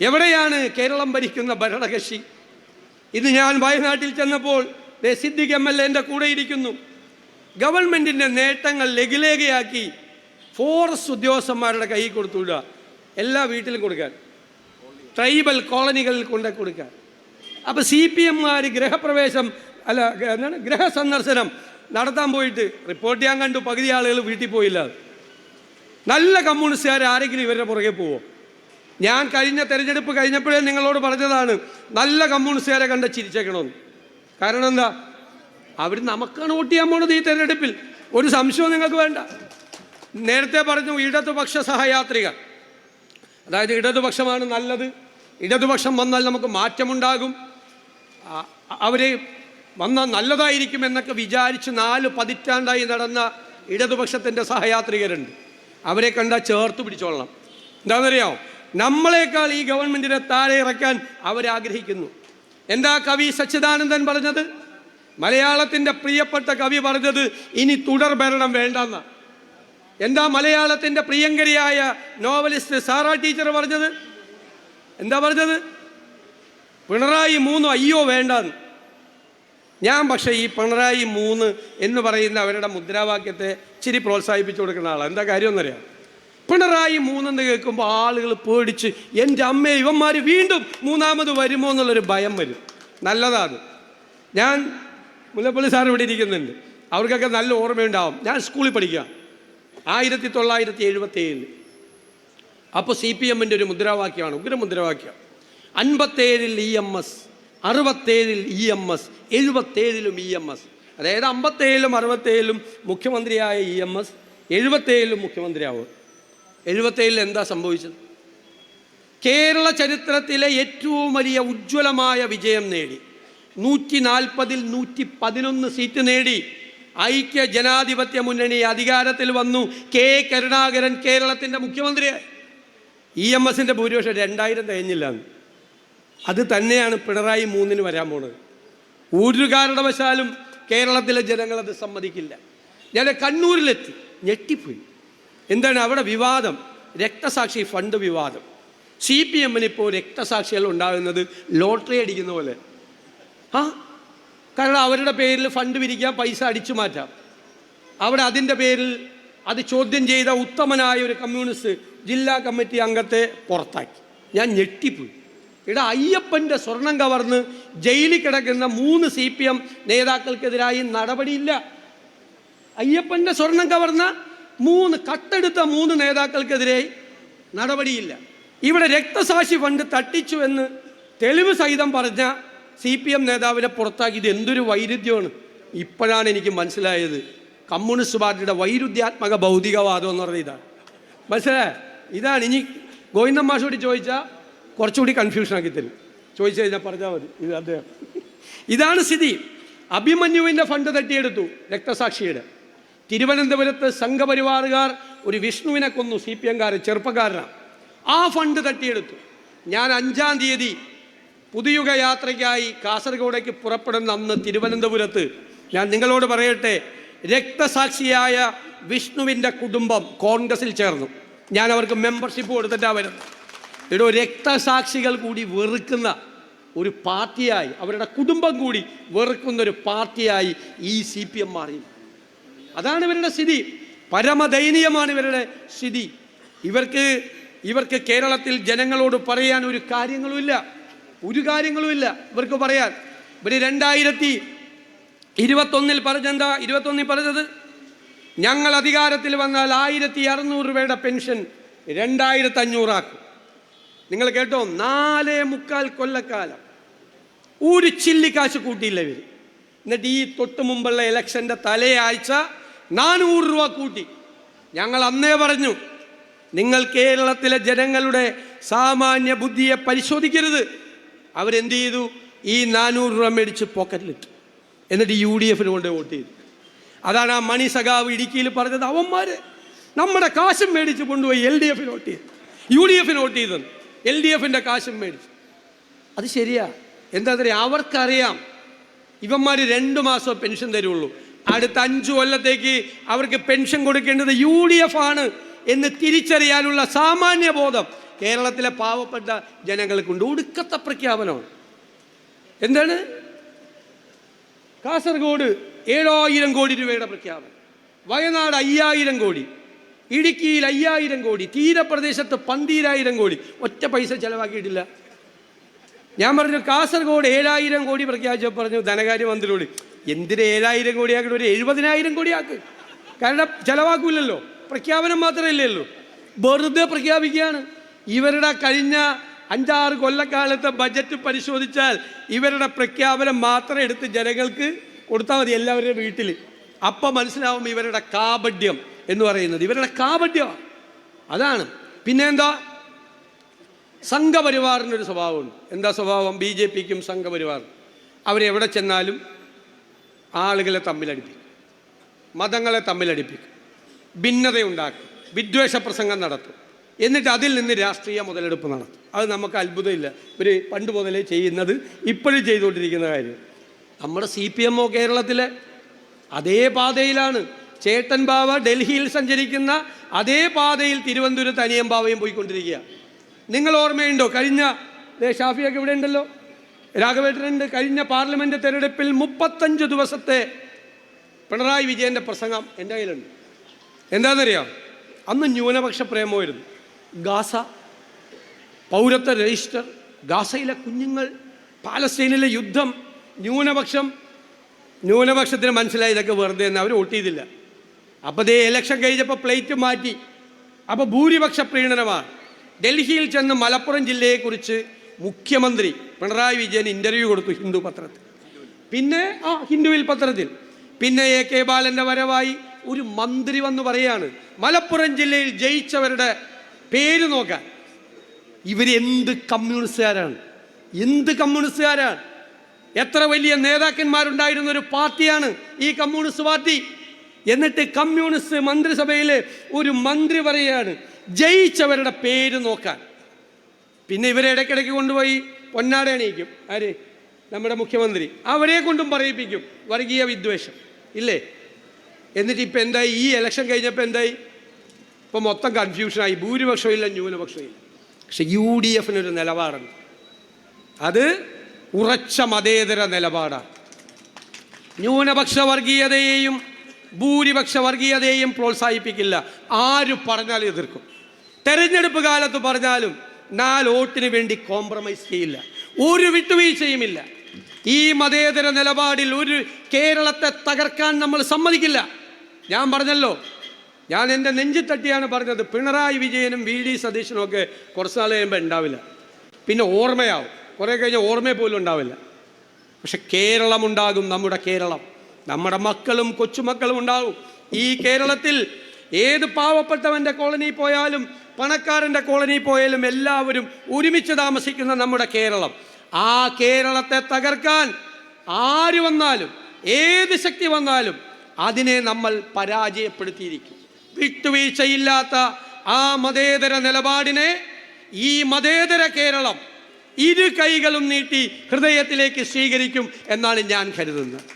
എവിടെയാണ് കേരളം ഭരിക്കുന്ന ഭരണകക്ഷി? ഇന്ന് ഞാൻ വയനാട്ടിൽ ചെന്നപ്പോൾ സിദ്ദിഖ് എം എൽ എന്റെ കൂടെ ഇരിക്കുന്നു. ഗവൺമെന്റിന്റെ നേട്ടങ്ങൾ ലഘുലേഖയാക്കി ഫോറസ്റ്റ് ഉദ്യോഗസ്ഥന്മാരുടെ കൈ കൊടുത്തുവിടുക. എല്ലാ വീട്ടിലും കൊടുക്കാൻ. ട്രൈബൽ കോളനികളിൽ കൊണ്ടു കൊടുക്കാൻ. അപ്പോൾ സി പി എംമാർ ഗൃഹപ്രവേശം അല്ല എന്താണ്? ഗൃഹസന്ദർശനം നടത്താൻ പോയിട്ട് റിപ്പോർട്ട് ചെയ്യാൻ കണ്ടു. പകുതി ആളുകൾ വീട്ടിൽ പോയില്ല. നല്ല കമ്മ്യൂണിസ്റ്റുകാർ ആരെങ്കിലും ഇവരുടെ പുറകെ പോവോ? ഞാൻ കഴിഞ്ഞ തെരഞ്ഞെടുപ്പ് കഴിഞ്ഞപ്പോഴേ നിങ്ങളോട് പറഞ്ഞതാണ് നല്ല കമ്മ്യൂണിസ്റ്റുകാരെ കണ്ട ചിരിച്ചേക്കണമെന്ന്. കാരണം എന്താ? അവർ നമുക്കാണ് വോട്ട് ചെയ്യാൻ പോണത് ഈ തെരഞ്ഞെടുപ്പിൽ. ഒരു സംശയവും നിങ്ങൾക്ക് വേണ്ട. നേരത്തെ പറഞ്ഞു ഇടതുപക്ഷ സഹയാത്രിക അതായത് ഇടതുപക്ഷമാണ് നല്ലത്. ഇടതുപക്ഷം വന്നാൽ നമുക്ക് മാറ്റമുണ്ടാകും. അവരെ വന്നാൽ നല്ലതായിരിക്കും എന്നൊക്കെ വിചാരിച്ച് നാല് പതിറ്റാണ്ടായി നടന്ന ഇടതുപക്ഷത്തിന്റെ സഹയാത്രികരുണ്ട്. അവരെ കണ്ടാൽ ചേർത്ത് പിടിച്ചോളണം. എന്താണെന്നറിയാമോ നമ്മളെക്കാൾ ഈ ഗവൺമെന്റിനെ താഴെ ഇറക്കാൻ അവരാഗ്രഹിക്കുന്നു. എന്താ കവി സച്ചിദാനന്ദൻ പറഞ്ഞത്? മലയാളത്തിന്റെ പ്രിയപ്പെട്ട കവി പറഞ്ഞത് ഇനി തുടർ ഭരണം വേണ്ടെന്ന. എന്താ മലയാളത്തിന്റെ പ്രിയങ്കരിയായ നോവലിസ്റ്റ് സാറാ ടീച്ചർ പറഞ്ഞത്? എന്താ പറഞ്ഞത്? പിണറായി മൂന്ന് അയ്യോ വേണ്ടെന്ന്. ഞാൻ പക്ഷേ ഈ പിണറായി മൂന്ന് എന്ന് പറയുന്ന അവരുടെ മുദ്രാവാക്യത്തെ ഇച്ചിരി പ്രോത്സാഹിപ്പിച്ചു കൊടുക്കുന്ന ആളാണ് എന്താ കാര്യം എന്നറിയാം പിണറായി മൂന്നെന്ന് കേൾക്കുമ്പോൾ ആളുകൾ പേടിച്ച് എന്റെ അമ്മ ഇവന്മാർ വീണ്ടും മൂന്നാമത് വരുമോ എന്നുള്ളൊരു ഭയം വരും. നല്ലതാണ്. ഞാൻ മുല്ലപ്പള്ളി സാർ ഇവിടെ ഇരിക്കുന്നുണ്ട്. അവർക്കൊക്കെ നല്ല ഓർമ്മയുണ്ടാവും. ഞാൻ സ്കൂളിൽ പഠിക്കുക. ആയിരത്തി തൊള്ളായിരത്തി എഴുപത്തി ഏഴിൽ അപ്പോൾ സി പി എമ്മിന്റെ ഒരു മുദ്രാവാക്യമാണ് ഉഗ്ര മുദ്രാവാക്യം അൻപത്തേഴിൽ ഇ എം എസ് അറുപത്തേഴിൽ ഇ എം എസ് എഴുപത്തേഴിലും ഇ എം എസ്. അതായത് അമ്പത്തേഴിലും അറുപത്തേഴിലും മുഖ്യമന്ത്രിയായ ഇ എം എസ് എഴുപത്തേഴിലും മുഖ്യമന്ത്രിയാവും. എഴുപത്തേഴിൽ എന്താ സംഭവിച്ചത്? കേരള ചരിത്രത്തിലെ ഏറ്റവും വലിയ ഉജ്ജ്വലമായ വിജയം നേടി. നൂറ്റി നാൽപ്പതിൽ നൂറ്റി പതിനൊന്ന് സീറ്റ് നേടി. ഐക്യ ജനാധിപത്യ മുന്നണി അധികാരത്തിൽ വന്നു. കെ. കരുണാകരൻ കേരളത്തിന്റെ മുഖ്യമന്ത്രിയായി. ഇ എം എസിന്റെ ഭൂരിപക്ഷം രണ്ടായിരം തികഞ്ഞില്ല അത് തന്നെയാണ് പിണറായി മൂന്നിന് വരാൻ പോണത്. ഒരു കാരണവശാലും കേരളത്തിലെ ജനങ്ങളത് സമ്മതിക്കില്ല. ഞാൻ കണ്ണൂരിലെത്തി. ഞെട്ടിപ്പോയി. എന്താണ് അവിടെ വിവാദം? രക്തസാക്ഷി ഫണ്ട് വിവാദം. സി പി എമ്മിന് ഇപ്പോൾ രക്തസാക്ഷികൾ ഉണ്ടാകുന്നത് ലോട്ടറി അടിക്കുന്ന പോലെ. ആ? കാരണം അവരുടെ പേരിൽ ഫണ്ട് പിരിക്കാൻ പൈസ അടിച്ചു മാറ്റാം. അവിടെ അതിന്റെ പേരിൽ അത് ചോദ്യം ചെയ്ത ഉത്തമനായ ഒരു കമ്മ്യൂണിസ്റ്റ് ജില്ലാ കമ്മിറ്റി അംഗത്തെ പുറത്താക്കി. ഞാൻ ഞെട്ടിപ്പോയി. ഇവിടെ അയ്യപ്പന്റെ സ്വർണം കവർന്ന് ജയിലിൽ കിടക്കുന്ന മൂന്ന് സി പി എം നേതാക്കൾക്കെതിരായി നടപടിയില്ല. അയ്യപ്പന്റെ സ്വർണം കവർന്ന മൂന്ന് കട്ടെടുത്ത മൂന്ന് നേതാക്കൾക്കെതിരെ നടപടിയില്ല. ഇവിടെ രക്തസാക്ഷി ഫണ്ട് തട്ടിച്ചു എന്ന് തെളിവ് സഹിതം പറഞ്ഞ സി പി എം നേതാവിനെ പുറത്താക്കി ഇത് എന്തൊരു വൈരുദ്ധ്യമാണ്. ഇപ്പോഴാണ് എനിക്ക് മനസ്സിലായത്. കമ്മ്യൂണിസ്റ്റ് പാർട്ടിയുടെ വൈരുദ്ധ്യാത്മക ഭൗതികവാദം എന്ന് പറഞ്ഞ ഇതാണ്. മനസ്സിലായ? ഇതാണ്. ഇനി ഗോവിന്ദൻ മാഷോട് ചോദിച്ചാൽ കുറച്ചുകൂടി കൺഫ്യൂഷൻ ആക്കി തരും. ചോദിച്ചു കഴിഞ്ഞാൽ പറഞ്ഞാൽ മതി. ഇത് അദ്ദേഹം. ഇതാണ് സ്ഥിതി. അഭിമന്യുവിന്റെ ഫണ്ട് തട്ടിയെടുത്തു രക്തസാക്ഷിയുടെ. തിരുവനന്തപുരത്ത് സംഘപരിവാറുകാർ ഒരു വിഷ്ണുവിനെ കൊന്നു സി പി എംകാരൻ ചെറുപ്പക്കാരനാണ്. ആ ഫണ്ട് തട്ടിയെടുത്തു. ഞാൻ അഞ്ചാം തീയതി പുതിയുഗ യാത്രയ്ക്കായി കാസർഗോഡേക്ക് പുറപ്പെടുന്ന അന്ന് തിരുവനന്തപുരത്ത് ഞാൻ നിങ്ങളോട് പറയട്ടെ രക്തസാക്ഷിയായ വിഷ്ണുവിന്റെ കുടുംബം കോൺഗ്രസിൽ ചേർന്നു. ഞാൻ അവർക്ക് മെമ്പർഷിപ്പ് കൊടുത്തിട്ടാണ് വരുന്നത്. ഇവിടെ രക്തസാക്ഷികൾ കൂടി വെറുക്കുന്ന ഒരു പാർട്ടിയായി അവരുടെ കുടുംബം കൂടി വെറുക്കുന്ന ഒരു പാർട്ടിയായി ഈ സി പി എം മാറി അതാണ് ഇവരുടെ സ്ഥിതി. പരമദയനീയമാണ് ഇവരുടെ സ്ഥിതി. ഇവർക്ക് ഇവർക്ക് കേരളത്തിൽ ജനങ്ങളോട് പറയാൻ ഒരു കാര്യങ്ങളുമില്ല. ഒരു കാര്യങ്ങളുമില്ല ഇവർക്ക് പറയാൻ. ഇവർ രണ്ടായിരത്തി ഇരുപത്തൊന്നിൽ പറഞ്ഞെന്താ ഇരുപത്തൊന്നിൽ പറഞ്ഞത് ഞങ്ങൾ അധികാരത്തിൽ വന്നാൽ ആയിരത്തി അറുന്നൂറ് രൂപയുടെ പെൻഷൻ രണ്ടായിരത്തി അഞ്ഞൂറാക്കും നിങ്ങൾ കേട്ടോ? നാലേ മുക്കാൽ കൊല്ലക്കാലം. ഒരു ചില്ലിക്കാശ് കൂട്ടിയില്ല ഇവർ എന്നിട്ട് ഈ തൊട്ട് മുമ്പുള്ള ഇലക്ഷന്റെ തലയാഴ്ച നാനൂറ് രൂപ കൂട്ടി. ഞങ്ങൾ അന്നേ പറഞ്ഞു നിങ്ങൾ കേരളത്തിലെ ജനങ്ങളുടെ സാമാന്യ ബുദ്ധിയെ പരിശോധിക്കരുത്. അവരെന്ത് ചെയ്തു? ഈ നാനൂറ് രൂപ മേടിച്ച് പോക്കറ്റിലിട്ടു. എന്നിട്ട് യു ഡി എഫിന് കൊണ്ട് വോട്ട് ചെയ്തു. അതാണ് ആ മണി സഖാവ് ഇടുക്കിയിൽ പറഞ്ഞത്. അവന്മാർ നമ്മുടെ കാശും മേടിച്ച് കൊണ്ടുപോയി എൽ ഡി എഫിന് വോട്ട് ചെയ്തു. യു ഡി എഫിന് വോട്ട് ചെയ്തു. എൽ ഡി എഫിന്റെ കാശും മേടിച്ചു. അത് ശരിയാ. എന്താ പറയുക അവർക്കറിയാം. ഇവന്മാർ രണ്ട് മാസം പെൻഷൻ തരുള്ളൂ. അടുത്ത അഞ്ചു കൊല്ലത്തേക്ക് അവർക്ക് പെൻഷൻ കൊടുക്കേണ്ടത് യു ഡി എഫ് ആണ് എന്ന് തിരിച്ചറിയാനുള്ള സാമാന്യ ബോധം കേരളത്തിലെ പാവപ്പെട്ട ജനങ്ങൾക്കുണ്ട്. ഒടുക്കത്തെ പ്രഖ്യാപനമാണ്. എന്താണ്? കാസർഗോഡ് ഏഴായിരം കോടി രൂപയുടെ പ്രഖ്യാപനം. വയനാട് അയ്യായിരം കോടി. ഇടുക്കിയിൽ അയ്യായിരം കോടി. തീരപ്രദേശത്ത് പന്തീരായിരം കോടി. ഒറ്റ പൈസ ചെലവാക്കിയിട്ടില്ല. ഞാൻ പറഞ്ഞു കാസർഗോഡ് ഏഴായിരം കോടി പ്രഖ്യാപിച്ചപ്പോൾ പറഞ്ഞു ധനകാര്യമന്ത്രിയോട് എന്തിന് ഏഴായിരം കോടിയാക്കണം ഒരു എഴുപതിനായിരം കോടിയാക്ക്? കാരണം ചെലവാക്കൂലല്ലോ. പ്രഖ്യാപനം മാത്രമേ ഇല്ലല്ലോ വെറുതെ പ്രഖ്യാപിക്കുകയാണ്. ഇവരുടെ കഴിഞ്ഞ അഞ്ചാറ് കൊല്ലക്കാലത്തെ ബജറ്റ് പരിശോധിച്ചാൽ ഇവരുടെ പ്രഖ്യാപനം മാത്രം എടുത്ത് ജനങ്ങൾക്ക് കൊടുത്താൽ മതി എല്ലാവരുടെയും വീട്ടിൽ അപ്പം മനസ്സിലാവും ഇവരുടെ കാപഡ്യം എന്ന് പറയുന്നത്. ഇവരുടെ കാപഡ്യമാണ് അതാണ്. പിന്നെ എന്താ ഒരു സ്വഭാവമുണ്ട്. എന്താ സ്വഭാവം? ബി ജെ പിക്കും സംഘപരിവാറും. അവരെവിടെ ചെന്നാലും ആളുകളെ തമ്മിലടിപ്പിക്കും. മതങ്ങളെ തമ്മിലടിപ്പിക്കും. ഭിന്നതയുണ്ടാക്കും. വിദ്വേഷ പ്രസംഗം നടത്തും. എന്നിട്ട് അതിൽ നിന്ന് രാഷ്ട്രീയ മുതലെടുപ്പ് നടത്തും. അത് നമുക്ക് അത്ഭുതമില്ല. ഇവർ പണ്ട് മുതലേ ചെയ്യുന്നത് ഇപ്പോഴും ചെയ്തുകൊണ്ടിരിക്കുന്ന കാര്യം. നമ്മുടെ സി പി എം ഒ കേരളത്തിലെ അതേ പാതയിലാണ്. ചേട്ടൻ ബാവ ഡൽഹിയിൽ സഞ്ചരിക്കുന്ന അതേ പാതയിൽ തിരുവനന്തപുരത്ത് അനിയം ബാവയും പോയിക്കൊണ്ടിരിക്കുക നിങ്ങൾ ഓർമ്മയുണ്ടോ? കഴിഞ്ഞ ഷാഫിയൊക്കെ ഇവിടെ ഉണ്ടല്ലോ? രാഘവേട്ടനുണ്ട്. കഴിഞ്ഞ പാർലമെന്റ് തെരഞ്ഞെടുപ്പിൽ മുപ്പത്തഞ്ച് ദിവസത്തെ പിണറായി വിജയന്റെ പ്രസംഗം എന്റെ കയ്യിലുണ്ട്. എന്താണെന്നറിയാം? അന്ന് ന്യൂനപക്ഷ പ്രേമമായിരുന്നു. ഗാസ പൗരത്വ രജിസ്റ്റർ ഗാസയിലെ കുഞ്ഞുങ്ങൾ പാലസ്തീനിലെ യുദ്ധം ന്യൂനപക്ഷം ന്യൂനപക്ഷത്തിന് മനസ്സിലായി ഇതൊക്കെ വെറുതെ എന്ന് അവർ വോട്ട് ചെയ്തില്ല. അപ്പോൾ ദേ ഇലക്ഷൻ കഴിഞ്ഞപ്പോൾ പ്ലേറ്റ് മാറ്റി. അപ്പോൾ ഭൂരിപക്ഷ പ്രീണനമാണ് ഡൽഹിയിൽ ചെന്ന് മലപ്പുറം ജില്ലയെക്കുറിച്ച് മുഖ്യമന്ത്രി പിണറായി വിജയൻ ഇന്റർവ്യൂ കൊടുത്തു ഹിന്ദു പത്രത്തിൽ. പിന്നെ ആ ഹിന്ദുവിൽ പത്രത്തിൽ. പിന്നെ എ കെ ബാലന്റെ വരവായി ഒരു മന്ത്രി വന്ന് പറയാണ് മലപ്പുറം ജില്ലയിൽ ജയിച്ചവരുടെ പേര് നോക്കാൻ. ഇവർ എന്ത് കമ്മ്യൂണിസ്റ്റുകാരാണ്? എന്ത് കമ്മ്യൂണിസ്റ്റുകാരാണ്? എത്ര വലിയ നേതാക്കന്മാരുണ്ടായിരുന്ന ഒരു പാർട്ടിയാണ് ഈ കമ്മ്യൂണിസ്റ്റ് പാർട്ടി. എന്നിട്ട് കമ്മ്യൂണിസ്റ്റ് മന്ത്രിസഭയിലെ ഒരു മന്ത്രി പറയുകയാണ് ജയിച്ചവരുടെ പേര് നോക്കാൻ. പിന്നെ ഇവരെ ഇടയ്ക്കിടയ്ക്ക് കൊണ്ടുപോയി പൊന്നാട അണിയിക്കും. ആര്? നമ്മുടെ മുഖ്യമന്ത്രി. അവരെ കൊണ്ടും പറയിപ്പിക്കും. വർഗീയ വിദ്വേഷം. ഇല്ലേ? എന്നിട്ട് ഇപ്പം എന്തായി? ഈ ഇലക്ഷൻ കഴിഞ്ഞപ്പോൾ എന്തായി? ഇപ്പം മൊത്തം കൺഫ്യൂഷനായി ഭൂരിപക്ഷം ന്യൂനപക്ഷമില്ല പക്ഷെ യു ഡി എഫിനൊരു നിലപാടുണ്ട്. അത് ഉറച്ച മതേതര നിലപാടാണ്. ന്യൂനപക്ഷ വർഗീയതയെയും ഭൂരിപക്ഷ വർഗീയതയെയും പ്രോത്സാഹിപ്പിക്കില്ല. ആര് പറഞ്ഞാലും എതിർക്കും. തെരഞ്ഞെടുപ്പ് കാലത്ത് പറഞ്ഞാലും നാല് വോട്ടിന് വേണ്ടി കോംപ്രമൈസ് ചെയ്യില്ല. ഒരു വിട്ടുവീഴ്ചയുമില്ല. ഈ മതേതര നിലപാടിൽ ഒരു കേരളത്തെ തകർക്കാൻ നമ്മൾ സമ്മതിക്കില്ല. ഞാൻ പറഞ്ഞല്ലോ. ഞാൻ എന്റെ നെഞ്ചു തട്ടിയാണ് പറഞ്ഞത്. പിണറായി വിജയനും വി ഡി സതീശനും ഒക്കെ കുറച്ച് നാൾ കഴിയുമ്പോൾ ഉണ്ടാവില്ല. പിന്നെ ഓർമ്മയാവും. കുറേ കഴിഞ്ഞാൽ ഓർമ്മ പോലും ഉണ്ടാവില്ല. പക്ഷെ കേരളം ഉണ്ടാകും നമ്മുടെ കേരളം. നമ്മുടെ മക്കളും കൊച്ചുമക്കളും ഉണ്ടാകും ഈ കേരളത്തിൽ ഏത് പാവപ്പെട്ടവന്റെ കോളനി പോയാലും പണക്കാരന്റെ കോളനി പോയാലും എല്ലാവരും ഒരുമിച്ച് താമസിക്കുന്ന നമ്മുടെ കേരളം. ആ കേരളത്തെ തകർക്കാൻ ആര് വന്നാലും ഏത് ശക്തി വന്നാലും അതിനെ നമ്മൾ പരാജയപ്പെടുത്തിയിരിക്കും. വിട്ടുവീഴ്ചയില്ലാത്ത ആ മതേതര നിലപാടിനെ ഈ മതേതര കേരളം ഇരു കൈകളും നീട്ടി ഹൃദയത്തിലേക്ക് സ്വീകരിക്കും എന്നാണ് ഞാൻ കരുതുന്നത്.